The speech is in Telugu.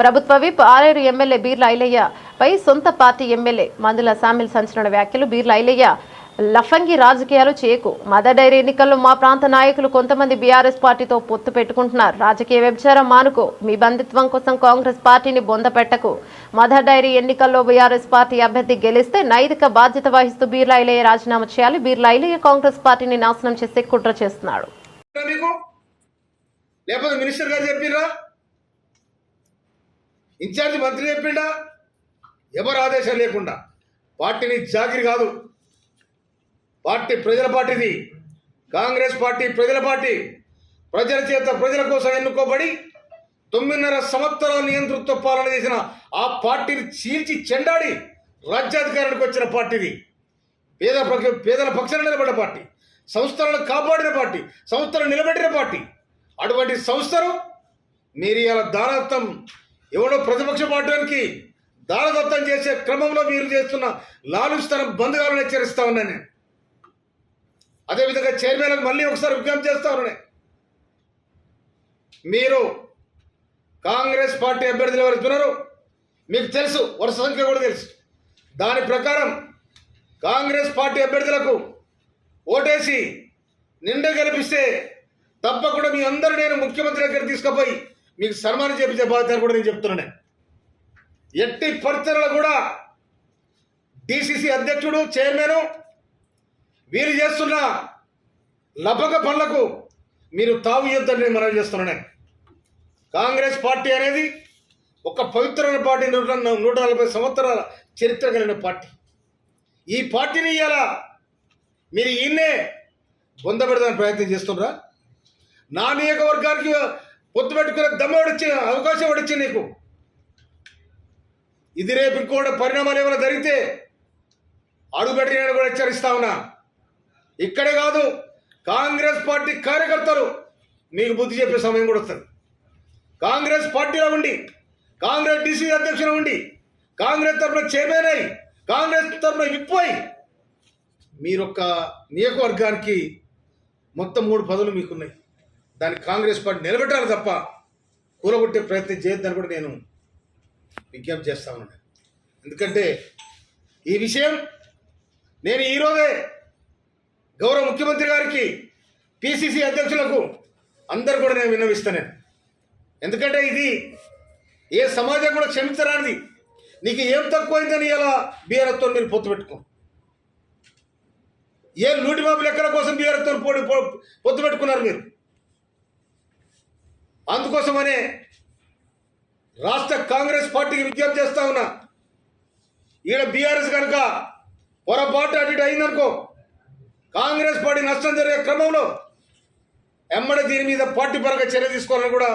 ప్రభుత్వ విప్ ఆలేరు ఎమ్మెల్యే బీర్ల ఐలయ్య పై సొంత పార్టీ ఎమ్మెల్యే మందుల సామిల్ సంచలన వ్యాఖ్యలు. బీర్ల ఐలయ్య లఫంగి రాజకీయాలు చేయకు. మదర్ డైరీ ఎన్నికల్లో మా ప్రాంత నాయకులు కొంతమంది బీఆర్ఎస్ పార్టీతో పొత్తు పెట్టుకుంటున్నారు. రాజకీయ వ్యభిచారం మానుకో. మీ బంధిత్వం కోసం కాంగ్రెస్ పార్టీని బొంద పెట్టకు. మదర్ డైరీ ఎన్నికల్లో బీఆర్ఎస్ పార్టీ అభ్యర్థి గెలిస్తే నైతిక బాధ్యత వహిస్తూ బీర్ల రాజీనామా చేయాలి. బీర్ల ఐలయ్య కాంగ్రెస్ పార్టీని నాశనం చేసే కుట్ర చేస్తున్నాడు. లేకపోతే మినిస్టర్ గారు చెప్పిండ్రా ఇన్ఛార్జి మంత్రి చెప్పిండా? ఎవరు ఆదేశం లేకుండా. పార్టీని జాగిరి కాదు. పార్టీ ప్రజల పార్టీది. కాంగ్రెస్ పార్టీ ప్రజల పార్టీ. ప్రజల చేత ప్రజల కోసం ఎన్నుకోబడి తొమ్మిదిన్నర సంవత్సరాల నియంతృత్వ పాలన చేసిన ఆ పార్టీని చీల్చి చెండాడి రాజ్యాధికారానికి వచ్చిన పార్టీది. పేద పక్ష పేదల పక్షాన నిలబడ్డ పార్టీ. సంస్థలను కాపాడిన పార్టీ. సంస్థలను నిలబెట్టిన పార్టీ. అటువంటి సంస్థను మీరు ఇలా దానత్వం ఎవడో ప్రతిపక్ష పార్టీకి దారదత్తం చేసే క్రమంలో మీరు చేస్తున్న లాలుస్తనం బంద్ కావాలని హెచ్చరిస్తా ఉన్నా నేను. అదేవిధంగా చైర్మన్లకు మళ్ళీ ఒకసారి విజ్ఞప్తి చేస్తా ఉన్నా మీరు కాంగ్రెస్ పార్టీ అభ్యర్థులు ఎవరుతున్నారు మీకు తెలుసు వరుస సంఖ్య కూడా తెలుసు. దాని ప్రకారం కాంగ్రెస్ పార్టీ అభ్యర్థులకు ఓటేసి నిండు గెలిపిస్తే తప్పకుండా మీ అందరూ నేను ముఖ్యమంత్రి దగ్గర తీసుకుపోయి మీకు సన్మానం చేపించే బాధ్యత కూడా నేను చెప్తున్నాను. ఎట్టి పరిస్థితుల్లో కూడా డిసిసి అధ్యక్షుడు చైర్మన్ వీరు చేస్తున్న లభక పనులకు మీరు తావు యుద్ధం నేను మనవి చేస్తున్నాను. కాంగ్రెస్ పార్టీ అనేది ఒక పవిత్రమైన పార్టీ నూట నూట నలభై సంవత్సరాల చరిత్ర కలిగిన పార్టీ. ఈ పార్టీని ఇవాళ మీరు ఈయన్నే పొందబెడదాని ప్రయత్నం చేస్తున్నారా? నా నియోజకవర్గానికి పొత్తు పెట్టుకునే దమ్మ వచ్చి అవకాశం వచ్చింది నీకు. ఇది రేపు ఇంకోటి పరిణామాలు ఏమైనా జరిగితే అడుగుపెట్టి నేను కూడా హెచ్చరిస్తా ఉన్నా. ఇక్కడే కాదు కాంగ్రెస్ పార్టీ కార్యకర్తలు మీకు బుద్ధి చెప్పే సమయం కూడా వస్తుంది. కాంగ్రెస్ పార్టీలో ఉండి కాంగ్రెస్ డిసి అధ్యక్షులు ఉండి కాంగ్రెస్ తరఫున చైర్మన్ అయి కాంగ్రెస్ తరఫున విప్పోయి మీరొక్క నియోజకవర్గానికి మొత్తం మూడు పదవులు మీకున్నాయి. దాన్ని కాంగ్రెస్ పార్టీ నిలబెట్టాలి తప్ప కూలగొట్టే ప్రయత్నం చేయొద్దని కూడా నేను విజ్ఞప్తి చేస్తా ఉన్నాను. ఎందుకంటే ఈ విషయం నేను ఈరోజే గౌరవ ముఖ్యమంత్రి గారికి పిసిసి అధ్యక్షులకు అందరు కూడా నేను విన్నవిస్తాను ఎందుకంటే ఇది ఏ సమాజం కూడా క్షమించరానిది. నీకు ఏం తక్కువైందని ఇలా బీఆర్ఎస్తో మీరు పొత్తు పెట్టుకో. ఏ నూటి బాబు లెక్కల కోసం బీఆర్ఎస్తో పోటీ పో- పొత్తు పెట్టుకున్నారు మీరు? అందుకోసమనే రాష్ట్ర కాంగ్రెస్ పార్టీకి విజ్ఞప్తి చేస్తా ఉన్నా. ఈడ బీఆర్ఎస్ కనుక పొరపాటు అటు ఇటు అయిందనుకో కాంగ్రెస్ పార్టీ నష్టం జరిగే క్రమంలో ఎమ్మడి దీని మీద పార్టీ పరంగా చర్య తీసుకోవాలని కూడా